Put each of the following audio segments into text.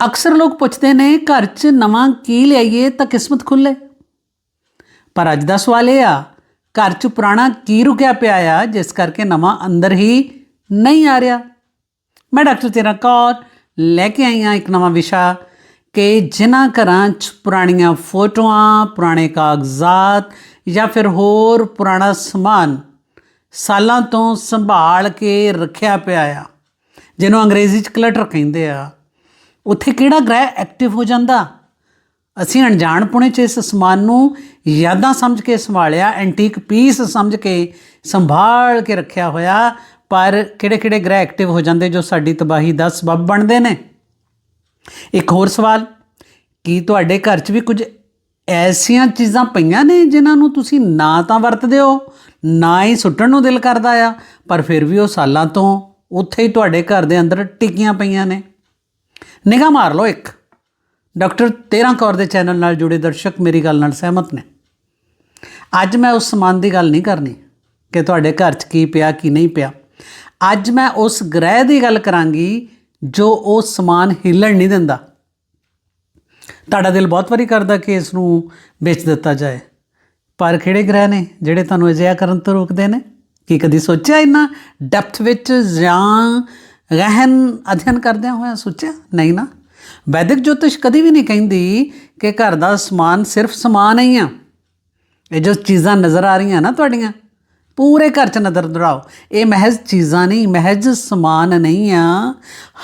ਅਕਸਰ ਲੋਕ ਪੁੱਛਦੇ ਨੇ, ਘਰ 'ਚ ਨਵਾਂ ਕੀ ਲਿਆਈਏ ਤਾਂ ਕਿਸਮਤ ਖੁੱਲੇ ਪਰ ਅੱਜ ਦਾ ਸਵਾਲ ਇਹ ਆ, ਘਰ 'ਚ ਪੁਰਾਣਾ ਕੀ ਰੁਕਿਆ ਪਿਆ ਆ, ਜਿਸ ਕਰਕੇ ਨਵਾਂ ਅੰਦਰ ਹੀ ਨਹੀਂ ਆ ਰਿਹਾ? ਮੈਂ ਡਾਕਟਰ ਤੇਰਾ ਕੌਰ ਲੈ ਕੇ ਆਈ ਹਾਂ ਇੱਕ ਨਵਾਂ ਵਿਸ਼ਾ ਕਿ ਜਿਨ੍ਹਾਂ ਘਰਾਂ 'ਚ ਪੁਰਾਣੀਆਂ ਫੋਟੋਆਂ, ਪੁਰਾਣੇ ਕਾਗਜ਼ਾਤ ਜਾਂ ਫਿਰ ਹੋਰ ਪੁਰਾਣਾ ਸਮਾਨ ਸਾਲਾਂ ਤੋਂ ਸੰਭਾਲ ਕੇ ਰੱਖਿਆ ਪਿਆ ਆ, ਜਿਹਨੂੰ ਅੰਗਰੇਜ਼ੀ 'ਚ ਕਲਟਰ ਕਹਿੰਦੇ ਆ। ਉੱਥੇ ਕਿਹੜਾ ਗ੍ਰਹਿ ਐਕਟਿਵ ਹੋ ਜਾਂਦਾ? ਅਸੀਂ ਅਣਜਾਣਪੁਣੇ 'ਚ ਇਸ ਸਮਾਨ ਨੂੰ ਯਾਦਾਂ ਸਮਝ ਕੇ ਸੰਭਾਲਿਆ ਐਂਟੀਕ ਪੀਸ ਸਮਝ ਕੇ ਸੰਭਾਲ ਕੇ ਰੱਖਿਆ ਹੋਇਆ, ਪਰ ਕਿਹੜੇ-ਕਿਹੜੇ ਗ੍ਰਹਿ ਐਕਟਿਵ ਹੋ ਜਾਂਦੇ ਜੋ ਸਾਡੀ ਤਬਾਹੀ ਦਾ ਸਬਬ ਬਣਦੇ ਨੇ? ਇੱਕ ਹੋਰ ਸਵਾਲ, ਕੀ ਤੁਹਾਡੇ ਘਰ 'ਚ ਵੀ ਕੁਝ ਐਸੀਆਂ ਚੀਜ਼ਾਂ ਪਈਆਂ ਨੇ ਜਿਨ੍ਹਾਂ ਨੂੰ ਤੁਸੀਂ ਨਾ ਤਾਂ ਵਰਤਦੇ ਹੋ, ਨਾ ਹੀ ਸੁੱਟਣ ਨੂੰ ਦਿਲ ਕਰਦਾ ਆ, ਪਰ ਫਿਰ ਵੀ ਉਹ ਸਾਲਾਂ ਤੋਂ ਉੱਥੇ ਹੀ ਤੁਹਾਡੇ ਘਰ ਦੇ ਅੰਦਰ ਟਿਕੀਆਂ ਪਈਆਂ ਨੇ? ਨਿਗਾਹ ਮਾਰ ਲਓ ਇੱਕ। ਡਾਕਟਰ 13 ਕੌਰ ਦੇ ਚੈਨਲ ਨਾਲ ਜੁੜੇ ਦਰਸ਼ਕ ਮੇਰੀ ਗੱਲ ਨਾਲ ਸਹਿਮਤ ਨੇ। ਅੱਜ ਮੈਂ ਉਸ ਸਮਾਨ ਦੀ ਗੱਲ ਨਹੀਂ ਕਰਨੀ ਕਿ ਤੁਹਾਡੇ ਘਰ 'ਚ ਕੀ ਪਿਆ, ਕੀ ਨਹੀਂ ਪਿਆ। ਅੱਜ ਮੈਂ ਉਸ ਗ੍ਰਹਿ ਦੀ ਗੱਲ ਕਰਾਂਗੀ ਜੋ ਉਹ ਸਮਾਨ ਹਿੱਲਣ ਨਹੀਂ ਦਿੰਦਾ। ਤੁਹਾਡਾ ਦਿਲ ਬਹੁਤ ਵਾਰੀ ਕਰਦਾ ਕਿ ਇਸ ਨੂੰ ਵੇਚ ਦਿੱਤਾ ਜਾਏ। ਪਰ ਕਿਹੜੇ ਗ੍ਰਹਿ ਨੇ ਜਿਹੜੇ ਤੁਹਾਨੂੰ ਅਜਿਹਾ ਕਰਨ ਤੋਂ ਰੋਕਦੇ ਨੇ? ਕੀ ਕਦੀ ਸੋਚਿਆ ਇੰਨਾ ਡੈਪਥ ਵਿੱਚ ਜਾਂ ਗਹਿਨ ਅਧਿਐਨ ਕਰਦਿਆਂ ਹੋਇਆਂ ਸੋਚਿਆ, ਨਹੀਂ ਨਾ। ਵੈਦਿਕ ਜੋਤਿਸ਼ ਕਦੀ ਵੀ ਨਹੀਂ ਕਹਿੰਦੀ ਕਿ ਘਰ ਦਾ ਸਮਾਨ ਸਿਰਫ ਸਮਾਨ ਹੀ ਆ। ਇਹ ਜੋ ਚੀਜ਼ਾਂ ਨਜ਼ਰ ਆ ਰਹੀਆਂ ਨਾ ਤੁਹਾਡੀਆਂ, ਪੂਰੇ ਘਰ 'ਚ ਨਜ਼ਰ ਦਰਾਓ ਇਹ ਮਹਿਜ਼ ਚੀਜ਼ਾਂ ਨਹੀਂ, ਮਹਿਜ਼ ਸਮਾਨ ਨਹੀਂ ਆ।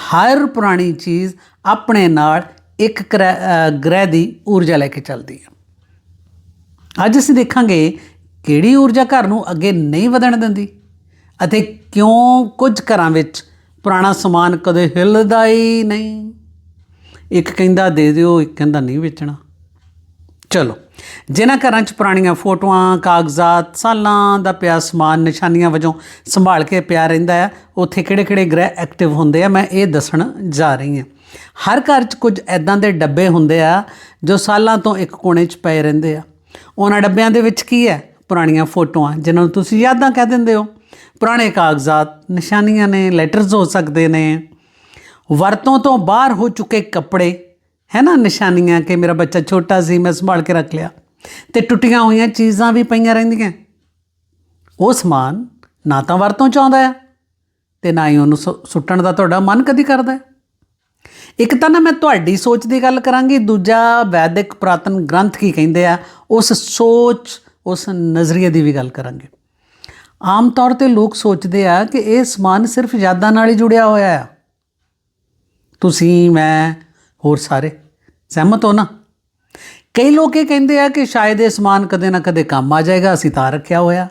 ਹਰ ਪੁਰਾਣੀ ਚੀਜ਼ ਆਪਣੇ ਨਾਲ ਇੱਕ ਗ੍ਰਹਿ ਗ੍ਰਹਿ ਦੀ ਊਰਜਾ ਲੈ ਕੇ ਚੱਲਦੀ ਆ। ਅੱਜ ਅਸੀਂ ਦੇਖਾਂਗੇ ਕਿਹੜੀ ਊਰਜਾ ਘਰ ਨੂੰ ਅੱਗੇ ਨਹੀਂ ਵਧਣ ਦਿੰਦੀ ਅਤੇ ਕਿਉਂ ਕੁਝ ਘਰਾਂ ਵਿੱਚ ਪੁਰਾਣਾ ਸਮਾਨ ਕਦੇ ਹਿੱਲਦਾ ਹੀ ਨਹੀਂ। ਇੱਕ ਕਹਿੰਦਾ ਦੇ ਦਿਓ, ਇੱਕ ਕਹਿੰਦਾ ਨਹੀਂ ਵੇਚਣਾ। ਚਲੋ, ਜਿਨ੍ਹਾਂ ਘਰਾਂ 'ਚ ਪੁਰਾਣੀਆਂ ਫੋਟੋਆਂ, ਕਾਗਜ਼ਾਤ, ਸਾਲਾਂ ਦਾ ਪਿਆ ਸਮਾਨ, ਨਿਸ਼ਾਨੀਆਂ ਵਜੋਂ ਸੰਭਾਲ ਕੇ ਪਿਆ ਰਹਿੰਦਾ ਹੈ ਉੱਥੇ ਕਿਹੜੇ-ਕਿਹੜੇ ਗ੍ਰਹਿ ਐਕਟਿਵ ਹੁੰਦੇ ਆ, ਮੈਂ ਇਹ ਦੱਸਣ ਜਾ ਰਹੀ ਹਾਂ। ਹਰ ਘਰ 'ਚ ਕੁਝ ਐਦਾਂ ਦੇ ਡੱਬੇ ਹੁੰਦੇ ਆ, ਜੋ ਸਾਲਾਂ ਤੋਂ ਇੱਕ ਕੋਨੇ 'ਚ ਪਏ ਰਹਿੰਦੇ ਆ। ਉਹਨਾਂ ਡੱਬਿਆਂ ਦੇ ਵਿੱਚ ਕੀ ਹੈ? ਪੁਰਾਣੀਆਂ ਫੋਟੋਆਂ, ਜਿਨ੍ਹਾਂ ਨੂੰ ਤੁਸੀਂ ਯਾਦਾਂ ਕਹਿ ਦਿੰਦੇ ਹੋ। ਪੁਰਾਣੇ ਕਾਗਜ਼ਾਤ, ਨਿਸ਼ਾਨੀਆਂ ਨੇ ਲੈਟਰਸ ਹੋ ਸਕਦੇ ਨੇ। ਵਰਤੋਂ ਤੋਂ ਬਾਹਰ ਹੋ ਚੁੱਕੇ ਕੱਪੜੇ, ਹੈ ਨਾ, ਨਿਸ਼ਾਨੀਆਂ ਕਿ ਮੇਰਾ ਬੱਚਾ ਛੋਟਾ ਸੀ, ਮੈਂ ਸੰਭਾਲ ਕੇ ਰੱਖ ਲਿਆ। ਤੇ ਟੁੱਟੀਆਂ ਹੋਈਆਂ ਚੀਜ਼ਾਂ ਵੀ ਪਈਆਂ ਰਹਿੰਦੀਆਂ। ਉਹ ਸਮਾਨ ਨਾ ਤਾਂ ਵਰਤੋਂ ਚ ਆਉਂਦਾ ਆ, ਤੇ ਨਾ ਹੀ ਉਹਨੂੰ ਸੁ- ਸੁੱਟਣ ਦਾ ਤੁਹਾਡਾ ਮਨ ਕਦੀ ਕਰਦਾ ਹੈ। ਇੱਕ ਤਾਂ ਨਾ ਮੈਂ ਤੁਹਾਡੀ ਸੋਚ ਦੀ ਗੱਲ ਕਰਾਂਗੀ, ਦੂਜਾ ਵੈਦਿਕ ਪ੍ਰਾਤਨ ਗ੍ਰੰਥ ਕੀ ਕਹਿੰਦੇ ਆ, ਉਸ ਸੋਚ, ਉਸ ਨਜ਼ਰੀਏ ਦੀ ਵੀ ਗੱਲ ਕਰਾਂਗੇ। ਆਮ ਤੌਰ ਤੇ ਲੋਕ ਸੋਚਦੇ ਆ ਕਿ ਇਹ ਸਮਾਨ ਸਿਰਫ ਯਾਦਾਂ ਨਾਲ ਹੀ ਜੁੜਿਆ ਹੋਇਆ ਆ। ਤੁਸੀਂ, ਮੈਂ, ਹੋਰ ਸਾਰੇ ਸਹਿਮਤ ਹੋ ਨਾ? ਕਈ ਲੋਕ ਇਹ ਕਹਿੰਦੇ ਆ ਕਿ ਸ਼ਾਇਦ ਇਹ ਸਮਾਨ ਕਦੇ ਨਾ ਕਦੇ ਕੰਮ ਆ ਜਾਏਗਾ, ਅਸੀਂ ਤਾਂ ਰੱਖਿਆ ਹੋਇਆ।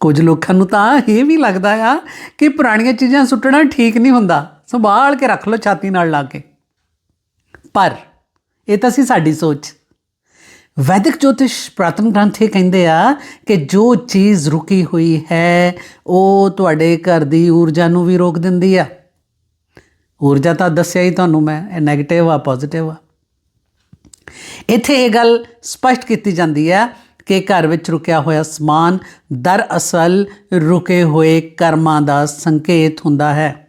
ਕੁਝ ਲੋਕਾਂ ਨੂੰ ਤਾਂ ਇਹ ਵੀ ਲੱਗਦਾ ਆ ਕਿ ਪੁਰਾਣੀਆਂ ਚੀਜ਼ਾਂ ਸੁੱਟਣਾ ਠੀਕ ਨਹੀਂ ਹੁੰਦਾ। ਸੰਭਾਲ ਕੇ ਰੱਖ ਲਓ ਛਾਤੀ ਨਾਲ ਲਾ ਕੇ। ਪਰ ਇਹ ਤਾਂ ਸੀ ਸਾਡੀ ਸੋਚ। ਵੈਦਿਕ ਜੋਤਿਸ਼ ਪ੍ਰਾਤਨ ਗ੍ਰੰਥ ਇਹ ਕਹਿੰਦੇ ਆ ਕਿ ਜੋ ਚੀਜ਼ ਰੁਕੀ ਹੋਈ ਹੈ, ਉਹ ਤੁਹਾਡੇ ਘਰ ਦੀ ਊਰਜਾ ਨੂੰ ਵੀ ਰੋਕ ਦਿੰਦੀ ਆ। ਊਰਜਾ ਤਾਂ ਦੱਸਿਆ ਹੀ ਤੁਹਾਨੂੰ ਮੈਂ, ਇਹ 네ਗੇਟਿਵ ਆ ਪੋਜ਼ਿਟਿਵ ਆ। ਇੱਥੇ ਇਹ ਗੱਲ ਸਪਸ਼ਟ ਕੀਤੀ ਜਾਂਦੀ ਆ ਕਿ ਘਰ ਵਿੱਚ ਰੁਕਿਆ ਹੋਇਆ ਸਮਾਨ ਦਰਅਸਲ ਰੁਕੇ ਹੋਏ ਕਰਮਾਂ ਦਾ ਸੰਕੇਤ ਹੁੰਦਾ ਹੈ।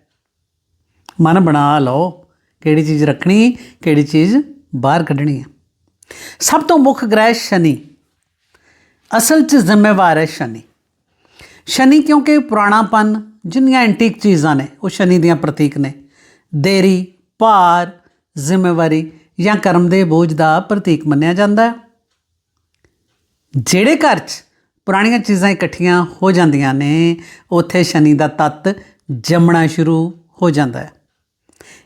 ਮਨ ਬਣਾ ਲਓ, ਕਿਹੜੀ ਚੀਜ਼ ਰੱਖਣੀ, ਕਿਹੜੀ ਚੀਜ਼ ਬਾਹਰ ਕੱਢਣੀ ਹੈ ਸਭ ਤੋਂ ਮੁੱਖ ਗ੍ਰਹਿ ਸ਼ਨੀ। ਅਸਲ 'ਚ ਜ਼ਿੰਮੇਵਾਰ ਹੈ ਸ਼ਨੀ। ਸ਼ਨੀ ਕਿਉਂਕਿ ਪੁਰਾਣਾਪਨ, ਜਿੰਨੀਆਂ ਐਂਟੀਕ ਚੀਜ਼ਾਂ ਨੇ, ਉਹ ਸ਼ਨੀ ਦੀਆਂ ਪ੍ਰਤੀਕ ਨੇ। ਦੇਰੀ, ਭਾਰ, ਜ਼ਿੰਮੇਵਾਰੀ ਜਾਂ ਕਰਮ ਦੇ ਬੋਝ ਦਾ ਪ੍ਰਤੀਕ ਮੰਨਿਆ ਜਾਂਦਾ ਹੈ। ਜਿਹੜੇ ਘਰ 'ਚ ਪੁਰਾਣੀਆਂ ਚੀਜ਼ਾਂ ਇਕੱਠੀਆਂ ਹੋ ਜਾਂਦੀਆਂ ਨੇ, ਉੱਥੇ ਸ਼ਨੀ ਦਾ ਤੱਤ ਜੰਮਣਾ ਸ਼ੁਰੂ ਹੋ ਜਾਂਦਾ ਹੈ।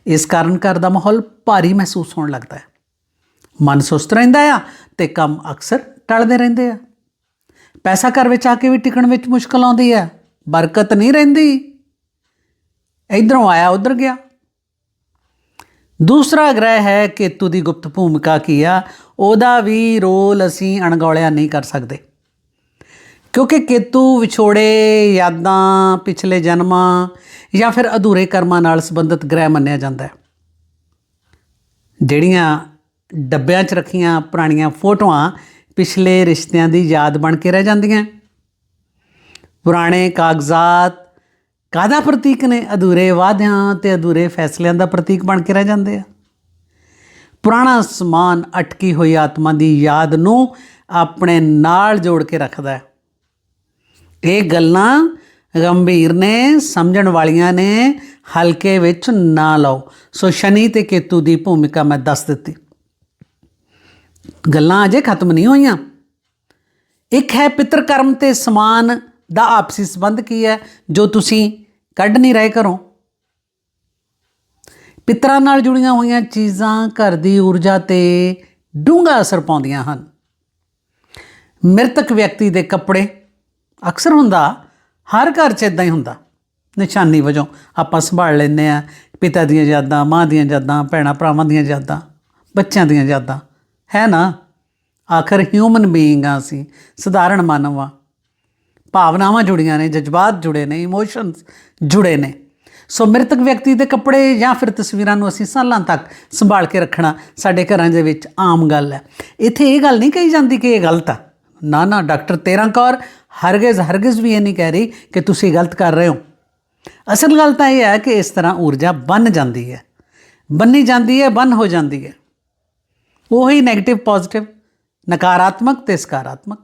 ਇਸ ਕਾਰਨ ਘਰ ਦਾ ਮਾਹੌਲ ਭਾਰੀ ਮਹਿਸੂਸ ਹੋਣ ਲੱਗਦਾ ਹੈ। ਮਨ ਸੁਸਤ ਰਹਿੰਦਾ ਆ ਤੇ ਕੰਮ ਅਕਸਰ ਟਲਦੇ ਰਹਿੰਦੇ ਆ। ਪੈਸਾ ਘਰ ਵਿੱਚ ਆ ਕੇ ਵੀ ਟਿਕਣ ਵਿੱਚ ਮੁਸ਼ਕਲ ਆਉਂਦੀ ਹੈ ਬਰਕਤ ਨਹੀਂ ਰਹਿੰਦੀ। ਇਧਰੋਂ ਆਇਆ, ਉਧਰ ਗਿਆ। ਦੂਸਰਾ ਗ੍ਰਹਿ ਹੈ ਕੇਤੂ ਦੀ ਗੁਪਤ ਭੂਮਿਕਾ ਕੀ ਆ, ਉਹਦਾ ਵੀ ਰੋਲ ਅਸੀਂ ਅਣਗੌਲਿਆ ਨਹੀਂ ਕਰ ਸਕਦੇ। ਕਿਉਂਕਿ ਕੇਤੂ ਵਿਛੋੜੇ ਯਾਦਾਂ, ਪਿਛਲੇ ਜਨਮਾਂ ਜਾਂ ਫਿਰ ਅਧੂਰੇ ਕਰਮਾਂ ਨਾਲ ਸੰਬੰਧਿਤ ਗ੍ਰਹਿ ਮੰਨਿਆ ਜਾਂਦਾ ਹੈ। ਜਿਹੜੀਆਂ ਡੱਬਿਆਂ 'ਚ ਰੱਖੀਆਂ ਪੁਰਾਣੀਆਂ ਫੋਟੋਆਂ ਪਿਛਲੇ ਰਿਸ਼ਤਿਆਂ ਦੀ ਯਾਦ ਬਣ ਕੇ ਰਹਿ ਜਾਂਦੀਆਂ। ਪੁਰਾਣੇ ਕਾਗਜ਼ਾਤ ਕਾਹਦਾ ਪ੍ਰਤੀਕ ਨੇ? ਅਧੂਰੇ ਵਾਅਦਿਆਂ ਤੇ ਅਧੂਰੇ ਫੈਸਲਿਆਂ ਦਾ ਪ੍ਰਤੀਕ ਬਣ ਕੇ ਰਹਿ ਜਾਂਦੇ ਆ। ਪੁਰਾਣਾ ਸਮਾਨ ਅਟਕੀ ਹੋਈ ਆਤਮਾ ਦੀ ਯਾਦ ਨੂੰ ਆਪਣੇ ਨਾਲ ਜੋੜ ਕੇ ਰੱਖਦਾ ਹੈ। ਇਹ ਗੱਲਾਂ ਗੰਭੀਰ ਨੇ, ਸਮਝਣ ਵਾਲੀਆਂ ਨੇ, ਹਲਕੇ ਵਿੱਚ ਨਾ ਲਓ। ਸੋ ਸ਼ਨੀ ਤੇ ਕੇਤੂ ਦੀ ਭੂਮਿਕਾ ਮੈਂ ਦੱਸ ਦਿੱਤੀ। ਗੱਲਾਂ ਅਜੇ ਖਤਮ ਨਹੀਂ ਹੋਈਆਂ। ਇੱਕ ਹੈ ਪਿਤਰ ਕਰਮ ਤੇ ਸਮਾਨ ਦਾ ਆਪਸੀ ਸੰਬੰਧ ਕੀ ਹੈ, ਜੋ ਤੁਸੀਂ ਕੱਢ ਨਹੀਂ ਰਹੇ ਘਰੋਂ। ਪਿਤਰਾਂ ਨਾਲ ਜੁੜੀਆਂ ਹੋਈਆਂ ਚੀਜ਼ਾਂ ਘਰ ਦੀ ਊਰਜਾ ਤੇ ਡੂੰਘਾ ਅਸਰ ਪਾਉਂਦੀਆਂ ਹਨ। ਮ੍ਰਿਤਕ ਵਿਅਕਤੀ ਦੇ ਕੱਪੜੇ ਅਕਸਰ ਹੁੰਦਾ, ਹਰ ਘਰ 'ਚ ਇਦਾਂ ਹੀ ਹੁੰਦਾ। ਨਿਸ਼ਾਨੀ ਵਜੋਂ ਆਪਾਂ ਸੰਭਾਲ ਲੈਂਦੇ ਆ ਪਿਤਾ ਦੀਆਂ ਯਾਦਾਂ, ਮਾਂ ਦੀਆਂ ਯਾਦਾਂ, ਭੈਣਾਂ ਭਰਾਵਾਂ ਦੀਆਂ ਯਾਦਾਂ, ਬੱਚਿਆਂ ਦੀਆਂ ਯਾਦਾਂ। ਹੈ ਨਾ? ਆਖਰ ਹਿਊਮਨ ਬੀਇੰਗ ਆ ਅਸੀਂ, ਸਧਾਰਨ ਮਾਨਵ ਆ। ਭਾਵਨਾਵਾਂ ਜੁੜੀਆਂ ਨੇ, ਜਜ਼ਬਾਤ ਜੁੜੇ ਨੇ ਇਮੋਸ਼ਨਸ ਜੁੜੇ ਨੇ। ਸੋ ਮ੍ਰਿਤਕ ਵਿਅਕਤੀ ਦੇ ਕੱਪੜੇ ਜਾਂ ਫਿਰ ਤਸਵੀਰਾਂ ਨੂੰ ਅਸੀਂ ਸਾਲਾਂ ਤੱਕ ਸੰਭਾਲ ਕੇ ਰੱਖਣਾ ਸਾਡੇ ਘਰਾਂ ਦੇ ਵਿੱਚ ਆਮ ਗੱਲ ਹੈ। ਇੱਥੇ ਇਹ ਗੱਲ ਨਹੀਂ ਕਹੀ ਜਾਂਦੀ ਕਿ ਇਹ ਗਲਤ ਆ। ਨਾ ਨਾ, ਡਾਕਟਰ ਤੇਰਾਂ ਕੌਰ ਹਰਗਿਜ਼ ਹਰਗਿਜ਼ ਵੀ ਇਹ ਨਹੀਂ ਕਹਿ ਰਹੀ ਕਿ ਤੁਸੀਂ ਗਲਤ ਕਰ ਰਹੇ ਹੋ। ਅਸਲ ਗੱਲ ਤਾਂ ਇਹ ਹੈ ਕਿ ਇਸ ਤਰ੍ਹਾਂ ਊਰਜਾ ਬਨ ਜਾਂਦੀ ਹੈ। ਬੰਨੀ ਜਾਂਦੀ ਹੈ, ਬਨ ਹੋ ਜਾਂਦੀ ਹੈ। ਉਹੀ 네ਗੇਟਿਵ ਪੋਜ਼ਿਟਿਵ ਨਕਾਰਾਤਮਕ ਤੇ ਸਕਾਰਾਤਮਕ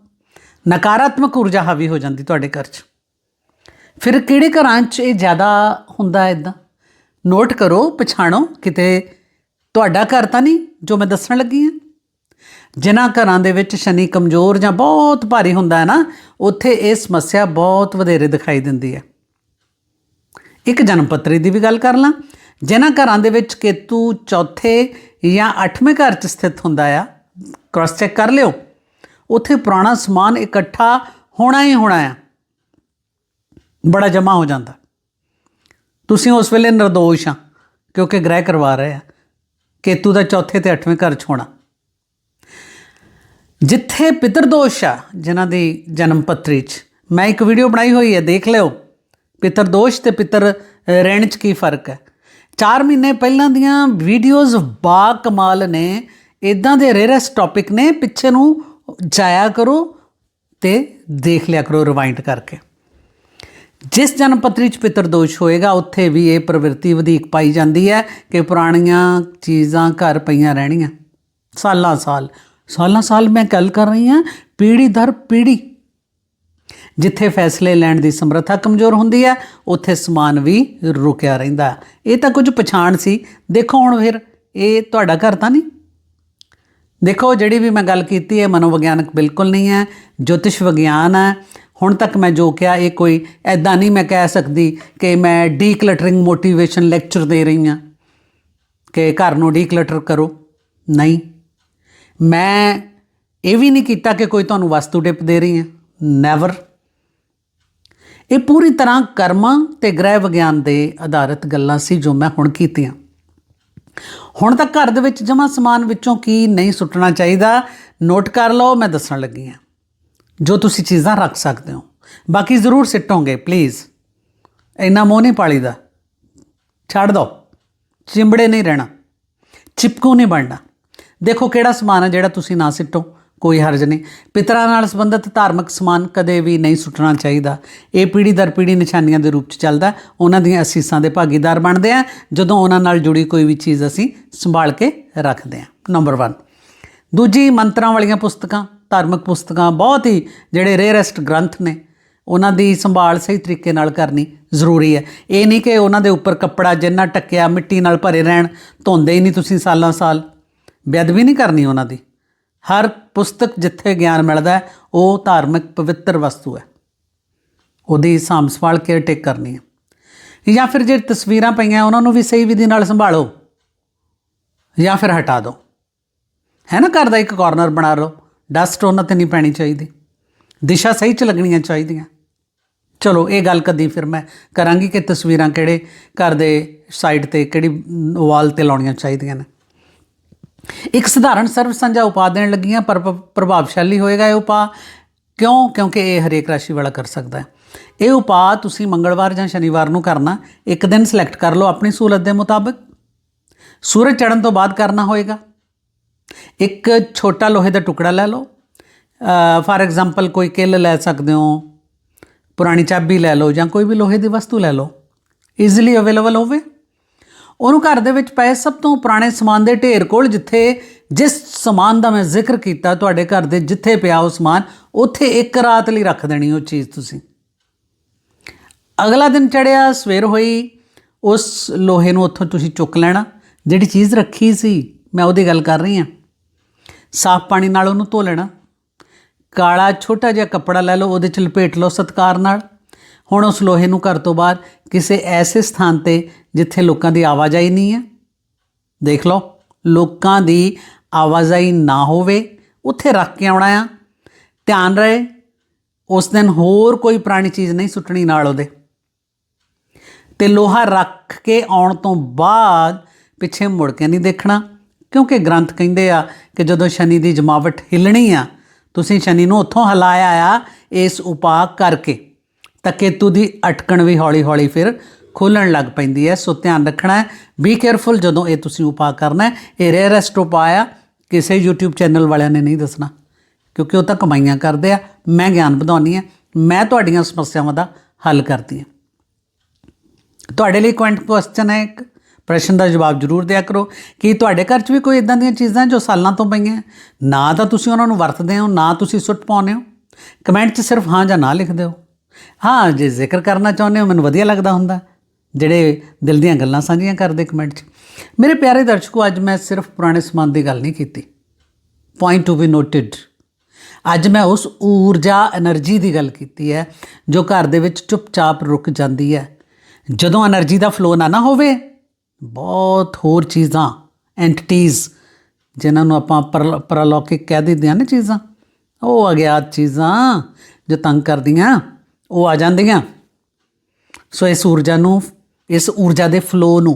ਨਕਾਰਾਤਮਕ ਊਰਜਾ ਹਾਵੀ ਹੋ ਜਾਂਦੀ ਤੁਹਾਡੇ ਘਰ 'ਚ ਫਿਰ ਕਿਹੜੇ ਘਰਾਂ 'ਚ ਇਹ ਜ਼ਿਆਦਾ ਹੁੰਦਾ ਹੈ ਇਦਾਂ ਨੋਟ ਕਰੋ ਪਛਾਣੋ ਕਿਤੇ ਤੁਹਾਡਾ ਘਰ ਤਾਂ ਨਹੀਂ ਜੋ ਮੈਂ ਦੱਸਣ ਲੱਗੀ ਹਾਂ ਜਿਨ੍ਹਾਂ ਘਰਾਂ ਦੇ ਵਿੱਚ ਸ਼ਨੀ ਕਮਜ਼ੋਰ ਜਾਂ ਬਹੁਤ ਭਾਰੀ ਹੁੰਦਾ ਹੈ ਨਾ ਉੱਥੇ ਇਹ ਸਮੱਸਿਆ ਬਹੁਤ ਵਧੇਰੇ ਦਿਖਾਈ ਦਿੰਦੀ ਹੈ ਇੱਕ ਜਨਮ ਪੱਤਰੀ ਦੀ ਵੀ ਗੱਲ ਕਰ ਲਾਂ ਜਿਨ੍ਹਾਂ ਘਰਾਂ ਦੇ ਵਿੱਚ ਕੇਤੂ ਚੌਥੇ ਜਾਂ ਅੱਠਵੇਂ ਘਰ 'ਚ ਸਥਿਤ ਹੁੰਦਾ ਆ ਕ੍ਰਾਸ ਚੈੱਕ ਕਰ ਲਿਓ। ਉੱਥੇ ਪੁਰਾਣਾ ਸਮਾਨ ਇਕੱਠਾ ਹੋਣਾ ਹੀ ਹੋਣਾ ਆ। ਬੜਾ ਜਮਾ ਹੋ ਜਾਂਦਾ। ਤੁਸੀਂ ਉਸ ਵੇਲੇ ਨਿਰਦੋਸ਼ ਆ, ਕਿਉਂਕਿ ਗ੍ਰਹਿ ਕਰਵਾ ਰਹੇ ਆ। ਕੇਤੂ ਦਾ ਚੌਥੇ ਤੇ ਅੱਠਵੇਂ ਘਰ 'ਚ ਹੋਣਾ। ਜਿੱਥੇ ਪਿਤਰਦੋਸ਼ ਆ, ਜਿਨ੍ਹਾਂ ਦੀ ਜਨਮ ਪੱਤਰੀ 'ਚ। ਮੈਂ ਇੱਕ ਵੀਡੀਓ ਬਣਾਈ ਹੋਈ ਹੈ ਦੇਖ ਲਿਓ। ਪਿਤਰਦੋਸ਼ ਤੇ ਪਿਤਰ ਰਹਿਣ 'ਚ ਕੀ ਫ਼ਰਕ ਹੈ 4 ਮਹੀਨੇ ਪਹਿਲਾਂ ਦੀਆਂ ਵੀਡੀਓਜ਼ ਬਾ ਕਮਾਲ ਨੇ। ਇਦਾਂ ਦੇ ਰੇਅਰੈਸਟ ਟੌਪਿਕ ਨੇ, ਪਿੱਛੇ ਨੂੰ ਜਾਇਆ ਕਰੋ ਤੇ ਦੇਖ ਲਿਆ ਕਰੋ ਰਿਵਾਈਂਡ ਕਰਕੇ। ਜਿਸ ਜਨਮ ਪੱਤਰੀ 'ਚ ਪਿਤਰ ਦੋਸ਼ ਹੋਏਗਾ, ਉੱਥੇ ਵੀ ਇਹ ਪ੍ਰਵਿਰਤੀ ਵਧੇਕ ਪਾਈ ਜਾਂਦੀ ਹੈ ਕਿ ਪੁਰਾਣੀਆਂ ਚੀਜ਼ਾਂ ਘਰ ਪਈਆਂ ਰਹਿਣੀਆਂ। ਸਾਲਾਂ ਸਾਲ ਸਾਲਾਂ ਸਾਲ ਮੈਂ ਗੱਲ ਕਰ ਰਹੀ ਹਾਂ ਪੀੜੀ ਦਰ ਪੀੜੀ ਜਿੱਥੇ ਫੈਸਲੇ ਲੈਣ ਦੀ ਸਮਰੱਥਾ ਕਮਜ਼ੋਰ ਹੁੰਦੀ ਹੈ ਉੱਥੇ ਸਮਾਨ ਵੀ ਰੁਕਿਆ ਰਹਿੰਦਾ। ਇਹ ਤਾਂ ਕੁਝ ਪਛਾਣ ਸੀ। ਦੇਖੋ ਹੁਣ ਫਿਰ, ਇਹ ਤੁਹਾਡਾ ਘਰ ਤਾਂ ਨਹੀਂ? ਦੇਖੋ, ਜਿਹੜੀ ਵੀ ਮੈਂ ਗੱਲ ਕੀਤੀ ਹੈ ਮਨੋਵਿਗਿਆਨਕ ਬਿਲਕੁਲ ਨਹੀਂ ਹੈ, ਜੋਤਿਸ਼ ਵਿਗਿਆਨ ਹੈ। ਹੁਣ ਤੱਕ ਮੈਂ ਜੋ ਕਿਹਾ, ਇਹ ਕੋਈ ਐਦਾਂ ਨਹੀਂ ਮੈਂ ਕਹਿ ਸਕਦੀ ਕਿ ਮੈਂ ਡੀਕਲਟਰਿੰਗ ਮੋਟੀਵੇਸ਼ਨ ਲੈਕਚਰ ਦੇ ਰਹੀ ਹਾਂ ਕਿ ਘਰ ਨੂੰ ਡੀਕਲਟਰ ਕਰੋ। ਨਹੀਂ। ਮੈਂ ਇਹ ਵੀ ਨਹੀਂ ਕੀਤਾ ਕਿ ਕੋਈ ਤੁਹਾਨੂੰ ਵਸਤੂ ਟਿਪ ਦੇ ਰਹੀ ਹਾਂ। ਨੈਵਰ ਇਹ ਪੂਰੀ ਤਰ੍ਹਾਂ ਕਰਮਾਂ ਤੇ ਗ੍ਰਹਿ ਵਿਗਿਆਨ ਦੇ ਆਧਾਰਿਤ ਗੱਲਾਂ ਸੀ ਜੋ ਮੈਂ ਹੁਣ ਕੀਤੀਆਂ। ਹੁਣ ਤੱਕ ਘਰ ਦੇ ਵਿੱਚ ਜਮਾ ਸਮਾਨ ਵਿੱਚੋਂ ਕੀ ਨਹੀਂ ਸੁੱਟਣਾ ਚਾਹੀਦਾ, ਨੋਟ ਕਰ ਲਓ, ਮੈਂ ਦੱਸਣ ਲੱਗੀ ਹਾਂ। ਜੋ ਤੁਸੀਂ ਚੀਜ਼ਾਂ ਰੱਖ ਸਕਦੇ ਹੋ। ਬਾਕੀ ਜ਼ਰੂਰ ਸਿੱਟੋਗੇ ਪਲੀਜ਼ ਇੰਨਾ ਮੋਹ ਨਹੀਂ ਪਾਲੀਦਾ। ਛੱਡ ਦਿਓ ਚਿੰਬੜੇ ਨਹੀਂ ਰਹਿਣਾ। ਚਿਪਕੂ ਨਹੀਂ ਬਣਨਾ। ਦੇਖੋ ਕਿਹੜਾ ਸਮਾਨ ਹੈ ਜਿਹੜਾ ਤੁਸੀਂ ਨਾ ਸਿੱਟੋ। ਕੋਈ ਹਰਜ ਨਹੀਂ। ਪਿਤਰਾਂ ਨਾਲ ਸੰਬੰਧਿਤ ਧਾਰਮਿਕ ਸਮਾਨ ਕਦੇ ਵੀ ਨਹੀਂ ਸੁੱਟਣਾ ਚਾਹੀਦਾ। ਇਹ ਪੀੜੀ ਦਰ ਪੀੜੀ ਨਿਸ਼ਾਨੀਆਂ ਦੇ ਰੂਪ ਚ ਚੱਲਦਾ ਉਹਨਾਂ ਦੀਆਂ ਅਸੀਸਾਂ ਦੇ ਭਾਗੀਦਾਰ ਬਣਦੇ ਆ। ਜਦੋਂ ਉਹਨਾਂ ਨਾਲ ਜੁੜੀ ਕੋਈ ਵੀ ਚੀਜ਼ ਅਸੀਂ ਸੰਭਾਲ ਕੇ ਰੱਖਦੇ ਆ। ਨੰਬਰ 1 ਦੂਜੀ, ਮੰਤਰਾਂ ਵਾਲੀਆਂ ਪੁਸਤਕਾਂ। ਧਾਰਮਿਕ ਪੁਸਤਕਾਂ ਬਹੁਤ ਹੀ ਜਿਹੜੇ ਰੇਅਰੈਸਟ ਗ੍ਰੰਥ ਨੇ। ਉਹਨਾਂ ਦੀ ਸੰਭਾਲ ਸਹੀ ਤਰੀਕੇ ਨਾਲ ਕਰਨੀ ਜ਼ਰੂਰੀ ਹੈ। ਇਹ ਨਹੀਂ ਕਿ ਉਹਨਾਂ ਦੇ ਉੱਪਰ ਕੱਪੜਾ ਜਿੰਨਾ ਟੱਕਿਆ ਮਿੱਟੀ ਨਾਲ ਭਰੇ ਰਹਿਣ, ਧੋਂਦੇ ਹੀ ਨਹੀਂ ਤੁਸੀਂ ਸਾਲਾਂ ਸਾਲ। ਬੇਅਦਬੀ ਨਹੀਂ ਕਰਨੀ ਉਹਨਾਂ ਦੀ। ਹਰ ਪੁਸਤਕ ਜਿੱਥੇ ਗਿਆਨ ਮਿਲਦਾ ਹੈ, ਉਹ ਧਾਰਮਿਕ ਪਵਿੱਤਰ ਵਸਤੂ ਹੈ। ਉਹਦੀ ਸਾਂਭ ਸੰਭਾਲ ਕੇਅਰ ਟੇਕ ਕਰਨੀ ਹੈ। ਜਾਂ ਫਿਰ ਜੇ ਤਸਵੀਰਾਂ ਪਈਆਂ, ਉਹਨਾਂ ਨੂੰ ਵੀ ਸਹੀ ਵਿਧੀ ਨਾਲ ਸੰਭਾਲੋ। ਜਾਂ ਫਿਰ ਹਟਾ ਦਿਓ ਹੈ ਨਾ, ਘਰ ਦਾ ਇੱਕ ਕਾਰਨਰ ਬਣਾ ਲਓ। ਡਸਟ ਉਹਨਾਂ ਤੇ ਨਹੀਂ ਪੈਣੀ ਚਾਹੀਦੀ। ਦਿਸ਼ਾ ਸਹੀ ਚ ਲੱਗਣੀਆਂ ਚਾਹੀਦੀਆਂ। ਚਲੋ, ਇਹ ਗੱਲ ਕਦੀ ਫਿਰ ਮੈਂ ਕਰਾਂਗੀ ਕਿ ਤਸਵੀਰਾਂ ਕਿਹੜੇ ਘਰ ਦੇ ਸਾਈਡ ਤੇ, ਕਿਹੜੀ ਵਾਲ ਤੇ ਲਾਉਣੀਆਂ ਚਾਹੀਦੀਆਂ ਨੇ। ਇੱਕ ਸਧਾਰਨ ਸਰਵ ਸੰਜਾ ਉਪਾਅ ਦੇਣ ਲੱਗੀਆਂ, ਪਰ ਪ੍ਰਭਾਵਸ਼ਾਲੀ ਹੋਏਗਾ ਇਹ ਉਪਾਅ। ਕਿਉਂ? ਕਿਉਂਕਿ ਇਹ ਹਰੇਕ ਰਾਸ਼ੀ ਵਾਲਾ ਕਰ ਸਕਦਾ ਹੈ। ਇਹ ਉਪਾਅ ਤੁਸੀਂ ਮੰਗਲਵਾਰ ਜਾਂ ਸ਼ਨੀਵਾਰ ਨੂੰ ਕਰਨਾ, ਇੱਕ ਦਿਨ ਸਿਲੈਕਟ ਕਰ ਲਓ ਆਪਣੀ ਸਹੂਲਤ ਦੇ ਮੁਤਾਬਕ। ਸੂਰਜ ਚੜ੍ਹਨ ਤੋਂ ਬਾਅਦ ਕਰਨਾ ਹੋਏਗਾ। ਇੱਕ ਛੋਟਾ ਲੋਹੇ ਦਾ ਟੁਕੜਾ ਲੈ ਲਓ। ਫਾਰ ਐਗਜ਼ਾਮਪਲ ਕੋਈ ਕਿੱਲ ਲੈ ਸਕਦੇ ਹੋ, ਪੁਰਾਣੀ ਚਾਬੀ ਲੈ ਲਓ ਜਾਂ ਕੋਈ ਵੀ ਲੋਹੇ ਦੀ ਵਸਤੂ ਲੈ ਲਓ। ਈਜ਼ੀਲੀ ਅਵੇਲੇਬਲ ਹੋਵੇ। ਉਹਨੂੰ ਘਰ ਦੇ ਵਿੱਚ ਪਏ ਸਭ ਤੋਂ ਪੁਰਾਣੇ ਸਮਾਨ ਦੇ ਢੇਰ ਕੋਲ, ਜਿੱਥੇ ਜਿਸ ਸਮਾਨ ਦਾ ਮੈਂ ਜ਼ਿਕਰ ਕੀਤਾ ਤੁਹਾਡੇ ਘਰ ਦੇ ਜਿੱਥੇ ਪਿਆ ਉਹ ਸਮਾਨ, ਉੱਥੇ ਇੱਕ ਰਾਤ ਲਈ ਰੱਖ ਦੇਣੀ ਉਹ ਚੀਜ਼ ਤੁਸੀਂ। ਅਗਲਾ ਦਿਨ ਚੜਿਆ ਸਵੇਰ ਹੋਈ, ਉਸ ਲੋਹੇ ਨੂੰ ਉੱਥੋਂ ਤੁਸੀਂ ਚੁੱਕ ਲੈਣਾ। ਜਿਹੜੀ ਚੀਜ਼ ਰੱਖੀ ਸੀ, ਮੈਂ ਉਹਦੀ ਗੱਲ ਕਰ ਰਹੀ ਹਾਂ। ਸਾਫ਼ ਪਾਣੀ ਨਾਲ ਉਹਨੂੰ ਧੋ ਲੈਣਾ। ਕਾਲਾ ਛੋਟਾ ਜਿਹਾ ਕੱਪੜਾ ਲੈ ਲਓ, ਉਹਦੇ ਚ ਲਪੇਟ ਲਓ ਸਤਕਾਰ ਨਾਲ। ਹੁਣ ਉਸ ਲੋਹੇ ਨੂੰ ਘਰ ਤੋਂ ਬਾਹਰ ਕਿਸੇ ਐਸੇ ਸਥਾਨ ਤੇ ਜਿੱਥੇ ਲੋਕਾਂ ਦੀ ਆਵਾਜਾਈ ਨਹੀਂ ਹੈ। ਦੇਖ ਲਓ, ਲੋਕਾਂ ਦੀ ਆਵਾਜਾਈ ਨਾ ਹੋਵੇ, ਉੱਥੇ ਰੱਖ ਕੇ ਆਉਣਾ ਆ। ਧਿਆਨ ਰਹੇ, ਉਸ ਦਿਨ ਹੋਰ ਕੋਈ ਪੁਰਾਣੀ ਚੀਜ਼ ਨਹੀਂ ਸੁੱਟਣੀ ਨਾਲ ਉਹਦੇ। ਤੇ ਲੋਹਾ ਰੱਖ ਕੇ ਆਉਣ ਤੋਂ ਬਾਅਦ ਪਿੱਛੇ ਮੁੜ ਕੇ ਨਹੀਂ ਦੇਖਣਾ, ਕਿਉਂਕਿ ਗ੍ਰੰਥ ਕਹਿੰਦੇ ਆ ਕਿ ਜਦੋਂ ਸ਼ਨੀ ਦੀ ਜਮਾਵਟ ਹਿੱਲਣੀ ਆ, ਤੁਸੀਂ ਸ਼ਨੀ ਨੂੰ ਉੱਥੋਂ ਹਲਾਇਆ ਆ, ਇਸ ਉਪਾਅ ਕਰਕੇ। ਤਾਂ ਕੇਤੂ ਦੀ ਅਟਕਣ ਵੀ ਹੌਲੀ-ਹੌਲੀ ਫਿਰ ਖੋਲਣ ਲੱਗ ਪੈਂਦੀ ਹੈ। ਸੋ ਧਿਆਨ ਰੱਖਣਾ ਹੈ ਬੀ ਕੇਅਰਫੁਲ ਜਦੋਂ ਇਹ ਤੁਸੀਂ ਉਪਾਅ ਕਰਨਾ ਇਹ ਰੇਅਰੈਸਟ ਉਪਾਅ ਆ, ਕਿਸੇ YouTube ਚੈਨਲ ਵਾਲਿਆਂ ਨੇ ਨਹੀਂ ਦੱਸਣਾ, ਕਿਉਂਕਿ ਉਹ ਤਾਂ ਕਮਾਈਆਂ ਕਰਦੇ ਆ, ਮੈਂ ਗਿਆਨ ਵਧਾਉਣੀ ਆ ਮੈਂ ਤੁਹਾਡੀਆਂ ਸਮੱਸਿਆਵਾਂ ਦਾ ਹੱਲ ਕਰਦੀ ਹਾਂ। ਤੁਹਾਡੇ ਲਈ ਕੁਐਂਟ ਕੁਐਸਚਨ ਹੈ ਇੱਕ, ਪ੍ਰਸ਼ਨ ਦਾ ਜਵਾਬ ਜ਼ਰੂਰ ਦਿਆ ਕਰੋ, ਕਿ ਤੁਹਾਡੇ ਘਰ 'ਚ ਵੀ ਕੋਈ ਇਦਾਂ ਦੀਆਂ ਚੀਜ਼ਾਂ ਜੋ ਸਾਲਾਂ ਤੋਂ ਪਈਆਂ ਨਾ ਤਾਂ ਤੁਸੀਂ ਉਹਨਾਂ ਨੂੰ ਵਰਤਦੇ ਹੋ, ਨਾ ਤੁਸੀਂ ਸੁੱਟ ਪਾਉਂਦੇ ਹੋ। ਕਮੈਂਟ 'ਚ ਸਿਰਫ ਹਾਂ ਜਾਂ ਨਾ ਲਿਖ ਦਿਓ। ਹਾਂ, ਜੇ ਜ਼ਿਕਰ ਕਰਨਾ ਚਾਹੁੰਦੇ ਹੋ, ਮੈਨੂੰ ਵਧੀਆ ਲੱਗਦਾ ਹੁੰਦਾ। ਜਿਹੜੇ ਦਿਲ ਦੀਆਂ ਗੱਲਾਂ ਸਾਂਝੀਆਂ ਕਰਦੇ ਕਮੈਂਟ 'ਚ। ਮੇਰੇ ਪਿਆਰੇ ਦਰਸ਼ਕੋ, ਅੱਜ ਮੈਂ ਸਿਰਫ ਪੁਰਾਣੇ ਸਮਾਨ ਦੀ ਗੱਲ ਨਹੀਂ ਕੀਤੀ। ਪੁਆਇੰਟ ਟੂ ਬੀ ਨੋਟਿਡ ਅੱਜ ਮੈਂ ਉਸ ਊਰਜਾ એનર્ਜੀ ਦੀ ਗੱਲ ਕੀਤੀ ਹੈ, ਜੋ ਘਰ ਦੇ ਵਿੱਚ ਚੁੱਪਚਾਪ ਰੁਕ ਜਾਂਦੀ ਹੈ। ਜਦੋਂ એનર્ਜੀ ਦਾ ਫਲੋ ਨਾ ਨਾ ਹੋਵੇ, ਬਹੁਤ ਹੋਰ ਚੀਜ਼ਾਂ ਐਂਟੀਟੀਜ਼ ਜਿਨ੍ਹਾਂ ਨੂੰ ਆਪਾਂ ਪਰਲੌਕਿਕ ਕਹਿ ਦਿੰਦੇ ਆ ਨਾ ਚੀਜ਼ਾਂ, ਉਹ ਅਗਿਆਤ ਚੀਜ਼ਾਂ ਜੋ ਤੰਗ ਕਰਦੀਆਂ। ਉਹ ਆ ਜਾਂਦੀਆਂ। ਸੋ ਇਸ ਊਰਜਾ ਨੂੰ, ਇਸ ਊਰਜਾ ਦੇ ਫਲੋ ਨੂੰ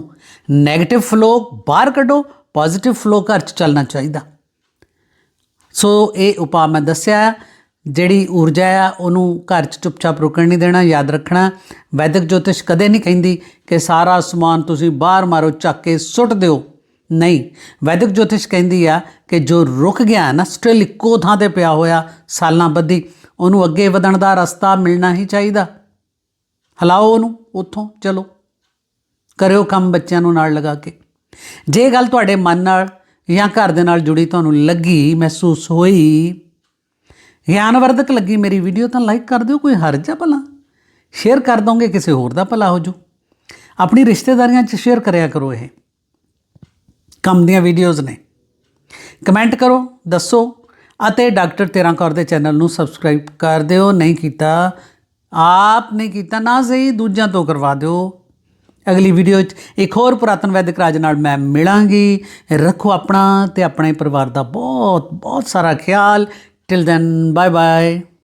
네ਗੇਟਿਵ ਫਲੋ ਬਾਹਰ ਕੱਢੋ ਪੋਜ਼ਿਟਿਵ ਫਲੋ ਘਰ ਚ ਚੱਲਣਾ ਚਾਹੀਦਾ। ਸੋ ਇਹ ਉਪਾਅ ਮੈਂ ਦੱਸਿਆ, ਜਿਹੜੀ ਊਰਜਾ ਆ, ਉਹਨੂੰ ਘਰ 'ਚ ਚੁੱਪਚਾਪ ਰੁਕਣ ਨਹੀਂ ਦੇਣਾ, ਯਾਦ ਰੱਖਣਾ। ਵੈਦਿਕ ਜੋਤਿਸ਼ ਕਦੇ ਨਹੀਂ ਕਹਿੰਦੀ ਕਿ ਸਾਰਾ ਸਮਾਨ ਤੁਸੀਂ ਬਾਹਰ ਮਾਰੋ, ਚੱਕ ਕੇ ਸੁੱਟ ਦਿਓ। ਨਹੀਂ, ਵੈਦਿਕ ਜੋਤਿਸ਼ ਕਹਿੰਦੀ ਆ ਕਿ ਜੋ ਰੁਕ ਗਿਆ ਨਾ, ਸਟਿਲ ਇੱਕੋ ਥਾਂ ਤੇ ਪਿਆ ਹੋਇਆ, ਸਾਲਾਂ ਬੱਧੀ ਉਹਨੂੰ ਅੱਗੇ ਵਧਣ ਦਾ ਰਸਤਾ ਮਿਲਣਾ ਹੀ ਚਾਹੀਦਾ। ਹਲਾਓ ਉਹਨੂੰ, ਉੱਥੋਂ ਚਲੋ। ਕਰਿਓ ਕੰਮ ਬੱਚਿਆਂ ਨੂੰ ਨਾਲ ਲਗਾ ਕੇ। ਜੇ ਗੱਲ ਤੁਹਾਡੇ ਮਨ ਨਾਲ ਜਾਂ ਘਰ ਦੇ ਨਾਲ ਜੁੜੀ ਤੁਹਾਨੂੰ ਲੱਗੀ, ਮਹਿਸੂਸ ਹੋਈ ਗਿਆਨਵਰਧਕ ਲੱਗੀ ਮੇਰੀ ਵੀਡੀਓ, ਤਾਂ ਲਾਈਕ ਕਰ ਦਿਓ, ਕੋਈ ਹਰਜ ਆ ਭਲਾ। ਸ਼ੇਅਰ ਕਰ ਦੋਗੇ, ਕਿਸੇ ਹੋਰ ਦਾ ਭਲਾ ਹੋ ਜੂ। ਆਪਣੀ ਰਿਸ਼ਤੇਦਾਰੀਆਂ 'ਚ ਸ਼ੇਅਰ ਕਰਿਆ ਕਰੋ ਇਹ। ਕੰਮ ਦੀਆਂ ਵੀਡੀਓਜ਼ ਨੇ। ਕਮੈਂਟ ਕਰੋ, ਦੱਸੋ। ਅਤੇ ਡਾਕਟਰ ਤੇਰਾਂ ਕੌਰ ਦੇ ਚੈਨਲ ਨੂੰ ਸਬਸਕ੍ਰਾਈਬ ਕਰ ਦਿਓ। ਨਹੀਂ ਕੀਤਾ, ਆਪ ਨੇ ਕੀਤਾ, ਨਾ ਸਹੀ, ਦੂਜਿਆਂ ਤੋਂ ਕਰਵਾ ਦਿਓ। ਅਗਲੀ ਵੀਡੀਓ 'ਚ ਇੱਕ ਹੋਰ ਪੁਰਾਤਨ ਵੈਦਿਕ ਰਾਜ ਨਾਲ ਮੈਂ ਮਿਲਾਂਗੀ। ਰੱਖੋ ਆਪਣਾ ਤੇ ਆਪਣੇ ਪਰਿਵਾਰ ਦਾ ਬਹੁਤ ਬਹੁਤ ਸਾਰਾ ਖਿਆਲ। Till then bye bye